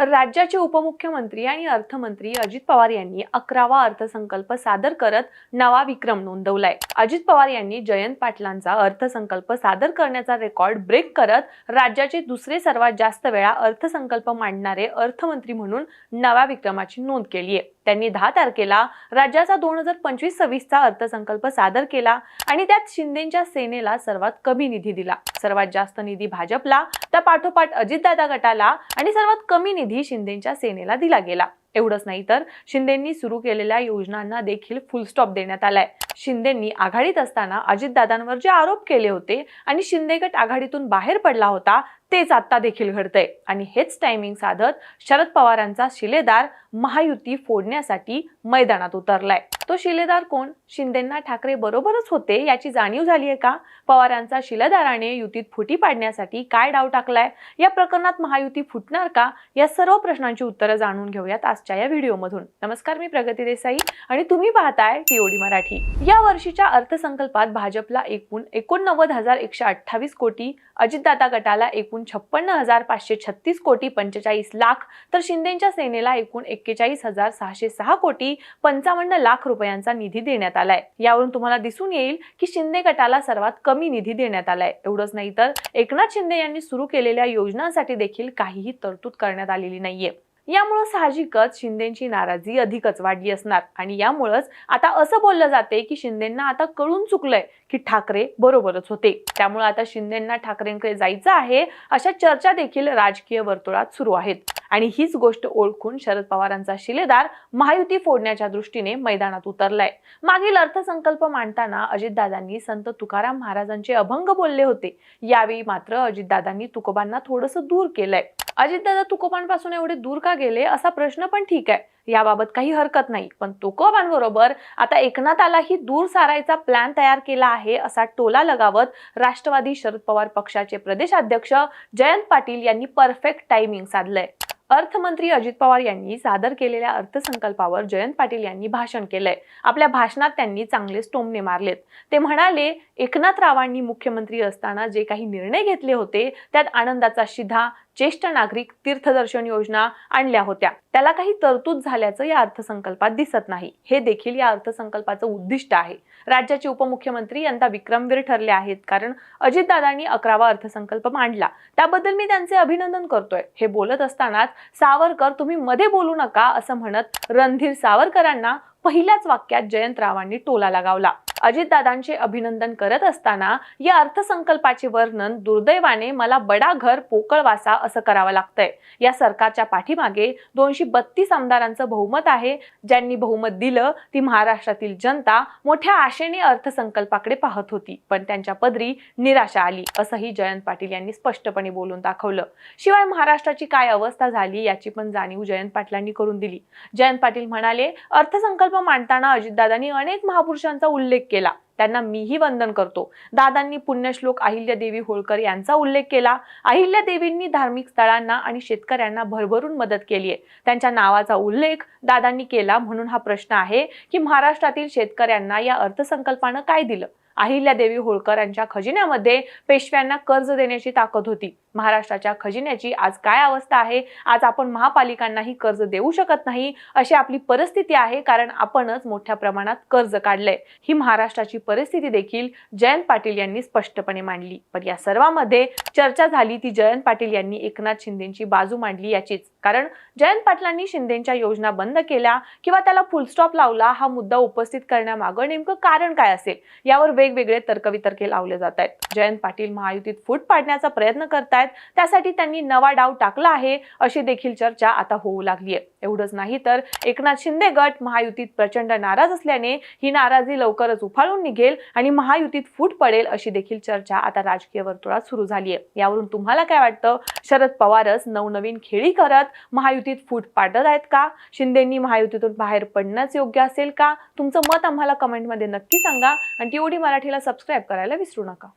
राज्याचे उपमुख्यमंत्री आणि अर्थमंत्री अजित पवार यांनी अकरावा अर्थसंकल्प सादर करत नवा विक्रम नोंदवलाय. अजित पवार यांनी जयंत पाटलांचा अर्थसंकल्प सादर करण्याचा रेकॉर्ड ब्रेक करत राज्याचे दुसरे सर्वात जास्त वेळा अर्थसंकल्प मांडणारे अर्थमंत्री म्हणून नव्या विक्रमाची नोंद केली आहे त्यांनी दहा तारखेला राज्याचा दोन हजार पंचवीस सव्वीसचा अर्थसंकल्प सादर केला आणि त्यात शिंदेच्या सेनेला सर्वात कमी निधी दिला. सर्वात जास्त निधी भाजपला त्या पाठोपाठ अजितदादा गटाला आणि सर्वात कमी निधी शिंदेच्या सेनेला दिला गेला. एवढंच नाही तर शिंदेंनी सुरू केलेल्या योजनांना देखील फुलस्टॉप देण्यात आलाय. शिंदेंनी आघाडीत असताना अजितदादांवर जे आरोप केले होते आणि शिंदे गट आघाडीतून बाहेर पडला होता तेच आता देखील घडतंय. आणि हेच टायमिंग साधत शरद पवारांचा शिलेदार महायुती फोडण्यासाठी मैदानात उतरलाय. तो शिलेदार कोण? शिंदेंना ठाकरे बरोबरच होते याची जाणीव झाली आहे का? पवारांचा शिलेदाराने युतीत फुटी पाडण्यासाठी काय डाव टाकलाय? या प्रकरणात महायुती फुटणार का? या सर्व प्रश्नांची उत्तरं जाणून घेऊयात आजच्या या व्हिडिओमधून. नमस्कार मी प्रगती देसाई आणि तुम्ही पाहताय टीओडी मराठी. या वर्षीच्या अर्थसंकल्पात भाजपला एकूण एकोणनव्वद हजार एकशे अठ्ठावीस कोटी अजितदादा गटाला एकूण छप्पन्न हजार पाचशे छत्तीस कोटी पंचेचाळीस लाख तर शिंदेच्या सेनेला एकूण एक्केचाळीस हजार सहाशे सहा कोटी पंचावन्न लाख रुपयांचा निधी देण्यात आलाय. यावरून तुम्हाला दिसून येईल की शिंदे गटाला सर्वात कमी निधी देण्यात आलाय. एवढंच नाही तर एकनाथ शिंदे यांनी सुरू केलेल्या योजनांसाठी देखील काहीही तरतूद करण्यात आलेली नाहीये. यामुळं साहजिकच शिंदेची नाराजी अधिकच वाढली असणार. आणि यामुळंच आता असं बोललं जाते की शिंदेंना आता कळून चुकलंय की ठाकरे बरोबरच होते. त्यामुळे आता शिंदेंना ठाकरेंकडे जायचं आहे अशा चर्चा देखील राजकीय वर्तुळात सुरू आहेत. आणि हीच गोष्ट ओळखून शरद पवारांचा शिलेदार महायुती फोडण्याच्या दृष्टीने मैदानात उतरलाय. मागील अर्थसंकल्प मांडताना अजितदादांनी संत तुकाराम महाराजांचे अभंग बोलले होते. यावेळी मात्र अजितदादांनी तुकोबांना थोडंसं दूर केलंय. अजितदादा तुकोबांपासून एवढे दूर का गेले? असा प्रश्न पण ठीक आहे. याबाबत काही हरकत नाही. पण तुकोबांबरोबर आता एकनाथालाही दूर सारायचा प्लॅन तयार केला आहे असा टोला लगावत राष्ट्रवादी शरद पवार पक्षाचे प्रदेशाध्यक्ष जयंत पाटील यांनी परफेक्ट टायमिंग साधलंय. अर्थमंत्री अजित पवार यांनी सादर केलेल्या अर्थसंकल्पावर जयंत पाटील यांनी भाषण केलंय. आपल्या भाषणात त्यांनी चांगले टोमणे मारलेत. ते म्हणाले एकनाथरावांनी मुख्यमंत्री असताना जे काही निर्णय घेतले होते त्यात आनंदाचा शिधा ज्येष्ठ नागरिक तीर्थदर्शन योजना आणल्या होत्या. त्याला काही तरतूद झाल्याचं या अर्थसंकल्पात दिसत नाही. हे देखील या अर्थसंकल्पाचं उद्दिष्ट आहे. राज्याचे उपमुख्यमंत्री यंदा विक्रमवीर ठरले आहेत कारण अजितदादांनी अकरावा अर्थसंकल्प मांडला. त्याबद्दल मी त्यांचे अभिनंदन करतोय. हे बोलत असतानाच सावरकर तुम्ही मध्ये बोलू नका असं म्हणत रणधीर सावरकरांना पहिल्याच वाक्यात जयंतरावांनी टोला लगावला. अजितदादांचे अभिनंदन करत असताना या अर्थसंकल्पाचे वर्णन दुर्दैवाने मला बडा घर पोकळवासा असं करावं लागतंय. या सरकारच्या पाठीमागे दोनशे बत्तीस आमदारांचं बहुमत आहे. ज्यांनी बहुमत दिलं ती महाराष्ट्रातील जनता मोठ्या आशेने अर्थसंकल्पाकडे पाहत होती. पण त्यांच्या पदरी निराशा आली असंही जयंत पाटील यांनी स्पष्टपणे बोलून दाखवलं. शिवाय महाराष्ट्राची काय अवस्था झाली याची पण जाणीव जयंत पाटलांनी करून दिली. जयंत पाटील म्हणाले अर्थसंकल्प मांडताना अजितदादांनी अनेक महापुरुषांचा उल्लेख केला. त्यांना मीही वंदन करतो. दादांनी पुण्यश्लोक अहिल्यादेवी होळकर यांचा उल्लेख केला. अहिल्यादेवींनी धार्मिक स्थळांना आणि शेतकऱ्यांना भरभरून मदत केली आहे. त्यांच्या नावाचा उल्लेख दादांनी केला म्हणून हा प्रश्न आहे की महाराष्ट्रातील शेतकऱ्यांना या अर्थसंकल्पानं काय दिलं? अहिल्यादेवी होळकर यांच्या खजिन्यामध्ये पेशव्यांना कर्ज देण्याची ताकद होती. महाराष्ट्राच्या खजिन्याची आज काय अवस्था आहे? आज आपण महापालिकांनाही कर्ज देऊ शकत नाही अशी आपली परिस्थिती आहे कारण आपणच मोठ्या प्रमाणात कर्ज काढलंय. ही महाराष्ट्राची परिस्थिती देखील जयंत पाटील यांनी स्पष्टपणे मांडली. पण या सर्वांमध्ये चर्चा झाली ती जयंत पाटील यांनी एकनाथ शिंदेची बाजू मांडली याचीच. कारण जयंत पाटलांनी शिंदेच्या योजना बंद केल्या किंवा त्याला फुलस्टॉप लावला हा मुद्दा उपस्थित करण्यामागं नेमकं कारण काय असेल? यावर वेगवेगळे तर्कवितर्के लावले जात आहेत. जयंत पाटील महायुतीत फूट पाडण्याचा प्रयत्न करतात आहेत. त्यासाठी त्यांनी नवा डाव टाकला आहे अशी देखील चर्चा आता होऊ लागली आहे. एवढंच नाही तर एकनाथ शिंदे गट महायुतीत प्रचंड नाराज असल्याने ही नाराजी लवकरच उफाळून निघेल आणि महायुतीत फूट पडेल अशी देखील चर्चा आता राजकीय वर्तुळात सुरू झाली आहे. यावरून तुम्हाला काय वाटतं? शरद पवारच नवनवीन खेळी करत महायुतीत फूट पाडत आहेत का? शिंदेंनी महायुतीतून बाहेर पडणंच योग्य असेल का? तुमचं मत आम्हाला कमेंटमध्ये नक्की सांगा. आणि टीओडी मराठीला सबस्क्राईब करायला विसरू नका.